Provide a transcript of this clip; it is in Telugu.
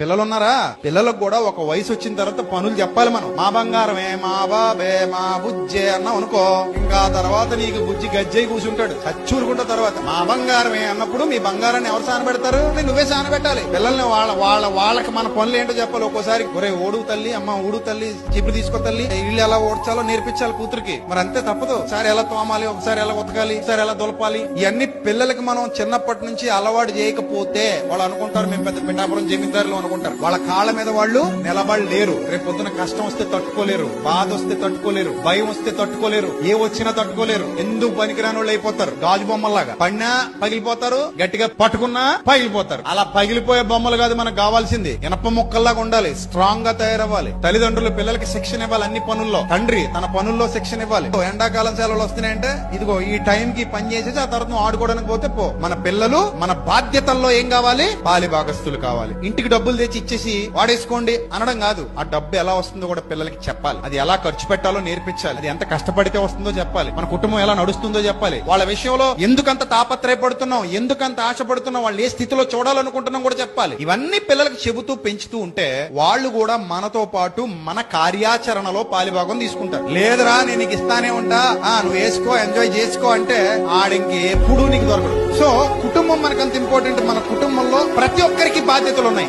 పిల్లలు ఉన్నారా పిల్లలకు కూడా ఒక వయసు వచ్చిన తర్వాత పనులు చెప్పాలి మనం. మా బంగారమే మా బాబే మా బుజ్జే అన్నాం అనుకో. ఇంకా తర్వాత నీకు బుజ్జి గజ్జై కూర్చుంటాడు చచ్చూరుకుంట తర్వాత. మా బంగారమే అన్నప్పుడు మీ బంగారాన్ని ఎవరు సానబెడతారు? నువ్వే సానబెట్టాలి. పిల్లల్ని వాళ్ళ వాళ్ళ వాళ్ళకి మన పనులు ఏంటో చెప్పాలి ఒక్కోసారి. ఒరే ఓడు తల్లి అమ్మ ఊడు తల్లి చిప్పు తీసుకో తల్లి. ఇల్లు ఎలా ఓడ్చాలో నేర్పించాలి కూతురికి. మరి అంతే తప్పదు. ఒకసారి ఎలా తోమాలి ఒకసారి ఎలా ఉతకాలి ఒకసారి ఎలా దులపాలి. ఇవన్నీ పిల్లలకి మనం చిన్నప్పటి నుంచి అలవాటు చేయకపోతే వాళ్ళు అనుకుంటారు మేము పెద్ద పిఠాపురం జమీందారులు అనుకుంటారు. వాళ్ళ కాళ్ళ మీద వాళ్ళు నిలబడలేరు. రేపు పొద్దున కష్టం వస్తే తట్టుకోలేరు. బాధ వస్తే తట్టుకోలేరు. భయం వస్తే తట్టుకోలేరు. ఏ వచ్చినా తట్టుకోలేరు. ఎందుకు పనికిరాని వాళ్ళు అయిపోతారు? గాజు బొమ్మల్లాగా. పడినా పగిలిపోతారు. గట్టిగా పట్టుకున్నా పగిలిపోతారు. అలా పగిలిపోయే బొమ్మలు కాదు మనకు కావాల్సింది. ఇనప ముక్కల్లాగా ఉండాలి. స్ట్రాంగ్గా తయారవ్వాలి. తల్లిదండ్రులు పిల్లలకి శిక్షణ ఇవ్వాలి అన్ని పనుల్లో. తండ్రి తన పనుల్లో శిక్షణ ఇవ్వాలి. ఎండాకాలం సెలవులు వస్తున్నాయంటే ఇదిగో ఈ టైం కి పని చేసేసి ఆ తర్వాత ఆడుకోవడానికి పోతే పో. మన పిల్లలు మన బాధ్యతల్లో ఏం కావాలి? పాలి భాగస్తులు కావాలి. ఇంటికి డబ్బులు తెచ్చి ఇచ్చేసి వాడేసుకోండి అనడం కాదు. ఆ డబ్బు ఎలా వస్తుందో కూడా పిల్లలకి చెప్పాలి. అది ఎలా ఖర్చు పెట్టాలో నేర్పించాలి. అది ఎంత కష్టపడితే వస్తుందో చెప్పాలి. మన కుటుంబం ఎలా నడుస్తుందో చెప్పాలి. వాళ్ళ విషయంలో ఎందుకంత తాపత్రయపడుతున్నాం ఎందుకంత ఆశపడుతున్నాం వాళ్ళు ఏ స్థితిలో చూడాలనుకుంటున్నాం కూడా చెప్పాలి. ఇవన్నీ పిల్లలకి చెబుతూ పెంచుతూ ఉంటే వాళ్ళు కూడా మనతో పాటు మన కార్యాచరణలో పాలిభాగం తీసుకుంటారు. లేదురా నేను నీకు ఇస్తానే ఉంటా. ఆ నువ్వు వేసుకో ఎంజాయ్ చేసుకో అంటే ఆడింకి ఎప్పుడు నీకు దొరకదు. సో కుటుంబం మనకంత ఇంపార్టెంట్. మన కుటుంబంలో ప్రతి ఒక్కరికి బాధ్యతలు ఉన్నాయి.